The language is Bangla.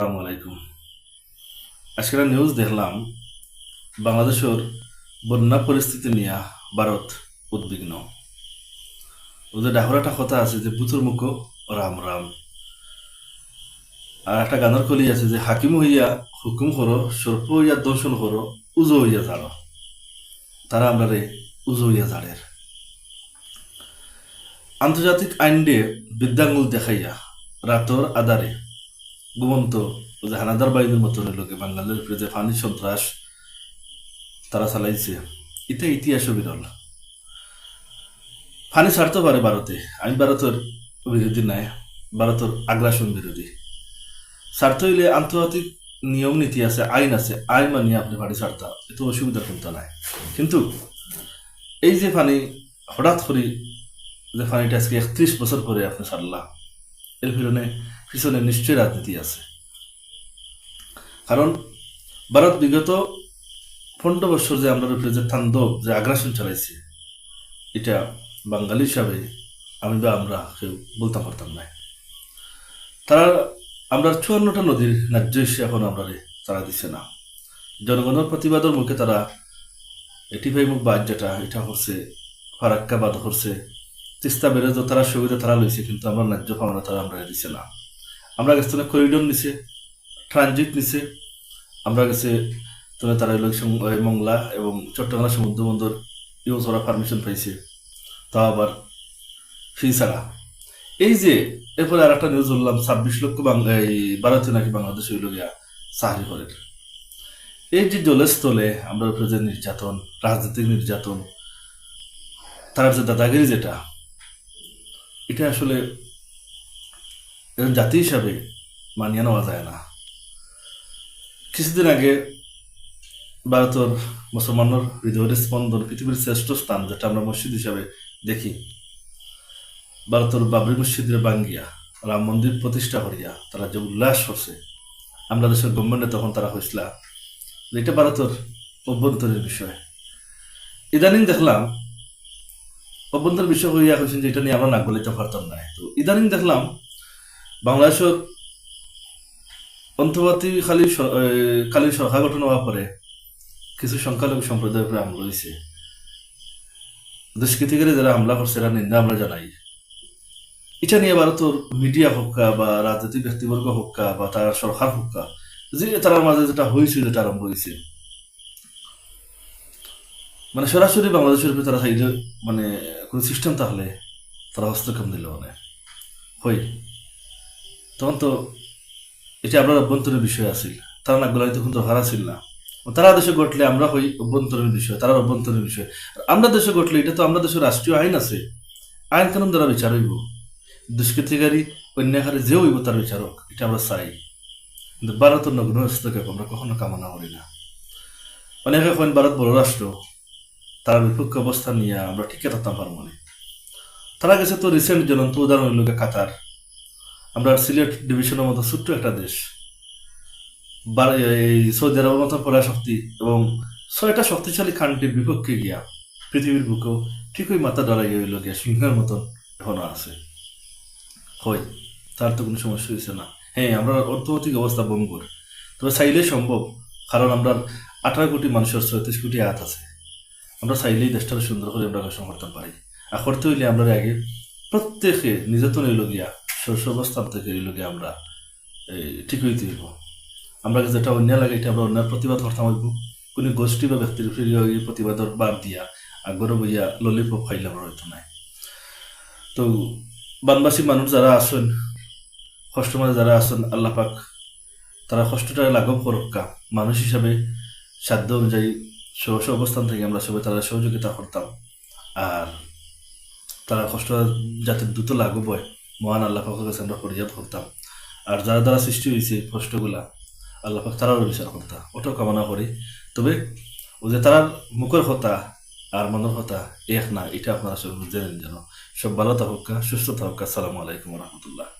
আসসালামু আলাইকুম। আজকে নিউজ দেখলাম, বাংলাদেশের বন্যা পরিস্থিতি নিয়ে ভারত উদ্বিগ্ন। ওদের ডাহর একটা কথা আছে যে বুথুর মুখ রাম রাম। আর একটা গানের কলি আছে যে, হাকিম হইয়া হুকুম করো, সর্প হইয়া দর্শন করো, উজো হইয়া জাড়ো তারা আমরা রে, উজো হইয়া জাড়ের আন্তর্জাতিক আইন দিয়ে বিদ্যাঙ্গুল দেখাইয়া রাতর আদারে ঘুমন্ত। হানাদার বাহিনীর মতন লোকে উপরে যে ফানি সন্ত্রাস তারা চালাইছে। এটা ইতিহাস বিরল। ফানি ছাড়তে পারে ভারতে। আমি ভারতের বিরোধী নাই। ভারতের আগ্রাসন বিরোধী। স্বার্থ হইলে আন্তর্জাতিক নিয়ম নীতি আছে, আইন আছে। আইন মানিয়ে আপনি ফানি ছাড়তা, এত অসুবিধা কিন্তু নাই। কিন্তু এই যে ফানি, হঠাৎ করে যে ফানিটা আজকে একত্রিশ বছর পরে আপনি ছাড়লা। এর পিছনে পিছনে নিশ্চয়ই রাজনীতি আছে। কারণ ভারত বিগত পনেরো বছর যে আমরা উপরে যে তাণ্ডব যে আগ্রাসন চালাইছে, এটা বাঙালি হিসাবে আমি বা আমরা কেউ বলতাম পারতাম না। তারা আমরা চুয়ান্নটা নদীর ন্যায্য হিসেবে এখন আমরা তারা দিছে না। জনগণের প্রতিবাদের মুখে তারা এটি ভাই মুখ বাদ এটা হচ্ছে ফারাক্কা বাদ করছে তিস্তা তো তারা সুবিধা তারা লইছে, কিন্তু আমরা ন্যায্য পাওনা তারা আমরা দিছে না। আমরা গেছে তো করিডোর নিছে ট্রানজিট নিছে আমরা গেছে তোরা তারা মংলা এবং চট্টগ্রাম সমুদ্র বন্দর ইউজ করার পারমিশন পাইছে। তাও আবার ফি ছাড়া। এই যে, এরপরে আর একটা নিউজ বললাম, ছাব্বিশ লক্ষ এই ভারতীয় নাকি বাংলাদেশ হইল গিয়া চাকরি করে। এই যে জলস্থলে আমরা যে নির্যাতন, রাজনৈতিক নির্যাতন, তার যে দাদাগিরি যেটা, এটা আসলে একজন জাতি হিসাবে মানিয়ে নেওয়া যায় না। কিছুদিন আগে ভারতের মুসলমানের হৃদয়ের স্পন্দন পৃথিবীর শ্রেষ্ঠ স্থান, যেটা আমরা মসজিদ হিসাবে দেখি। ভারতের বাবরি মসজিদের বাঙ্গিয়া, রাম মন্দির প্রতিষ্ঠা করিয়া তারা যে উল্লাস করছে, আমরা দেশের গভর্নমেন্টে তখন তারা হয়েছিল এটা ভারতের অভ্যন্তরীণ বিষয়। ইদানিং দেখলাম অভ্যন্তর বিষয় হইয়া হয়েছেন যে এটা নিয়ে আমরা বলিতে পারতাম না। তো ইদানিং দেখলাম বাংলাদেশের অন্তর্বর্তী খালি খালি সরকার গঠন হওয়ার পরে কিছু সংখ্যালঘু সম্প্রদায়ের উপরে হামলা হয়েছে। দুষ্কৃতিকারী যারা হামলা করছে, এরা নিন্দা আমরা জানাই। এটা নিয়ে ভারতের মিডিয়া হোক্কা বা রাজনৈতিক ব্যক্তিবর্গ হোক্কা বা তার সরকার হোক্কা, যে তার মাঝে যেটা হয়েছে যেটা আরম্ভ হয়েছে। মানে সরাসরি বাংলাদেশের উপরে তারা মানে কোনো সিস্টেম তাহলে তারা হস্তক্ষেপ দিল মানে হই তখন তো এটা আপনার অভ্যন্তরীণ বিষয় আছিল। তারা না গলায় তখন দরকার আছিল না। তারা দেশে ঘটলে আমরা হই অভ্যন্তরীণ বিষয় তারা অভ্যন্তরীণ বিষয়। আমরা দেশে ঘটলে এটা তো আমরা দেশের রাষ্ট্রীয় আইন আছে। আইন কানুন দ্বারা বিচার হইব। দুষ্কৃতিকারী, অন্যায়কারী যে হইব তার বিচারক, এটা আমরা চাই। কিন্তু ভারতের নগ্ন হস্তক্ষেপ আমরা কখনো কামনা করি না। অনেকে এখন ভারত বড় রাষ্ট্র। তারা বিপক্ষ অবস্থান নিয়ে আমরা ঠিকই থাকতাম পারব না। তারা গেছে তো রিসেন্ট জ্বলন্ত উদাহরণ হইল কাতার। আমরা সিলেট ডিভিশনের মতো ছোট্ট একটা দেশ। এই সৌদি আরবের মতো পরাশক্তি এবং ছয়টা শক্তিশালী কান্ট্রির বিপক্ষে গিয়া পৃথিবীর বুকেও ঠিকই মাথা ডরাই হইল গিয়া সিংহের মতন এখনও আছে। হয় তার তো কোনো সমস্যা হয়েছে না। হ্যাঁ আমরা অর্থনৈতিক অবস্থা বঙ্গুর তবে চাইলেই সম্ভব, কারণ আমরা আঠারো কোটি মানুষের ছয়ত্রিশ কোটি আয়াত আছে। আমরা চাইলেই দেশটা সুন্দর করে আমরা করতে পারি। আর করতে হইলে আমরা আগে প্রত্যেকে নির্যাতন হইল গিয়া শস্য অবস্থান থেকে গিয়া আমরা ঠিক হইতে হইব। আমরা যেটা অন্য লাগে এটা আমরা অন্যায় প্রতিবাদ করতাম হইব। কোনো গোষ্ঠী বা ব্যক্তির প্রতিবাদর বাদ দিয়া আগর বইয়া ললিপপ খাইলে আমরা নাই। তো বানবাসী মানুষ যারা আছেন কষ্ট মাঝে যারা আছেন, আল্লাহ পাক তারা কষ্টটা লাঘব করক্কা মানুষ হিসাবে সাধ্য অনুযায়ী সহস অবস্থান থেকে আমরা সবাই তারা সহযোগিতা করতাম। আর তারা কষ্ট যাতে দ্রুত লাঘব হয় মহান আল্লাহ পাকের কাছে আমরা ফরিয়াদ করতাম আর যারা দ্বারা সৃষ্টি হয়েছে কষ্টগুলা, আল্লাহ পাক তারাও বিচার করতাম ওটাও কামনা করি। তবে ও যে তারার মুখের কথা আর মনের কথা, এক না, এটা আপনারা সব জেনেন যেন। সব ভালো থাকুক, সুস্থ থাকুক। আসসালামু আলাইকুম রহমতুল্লাহ।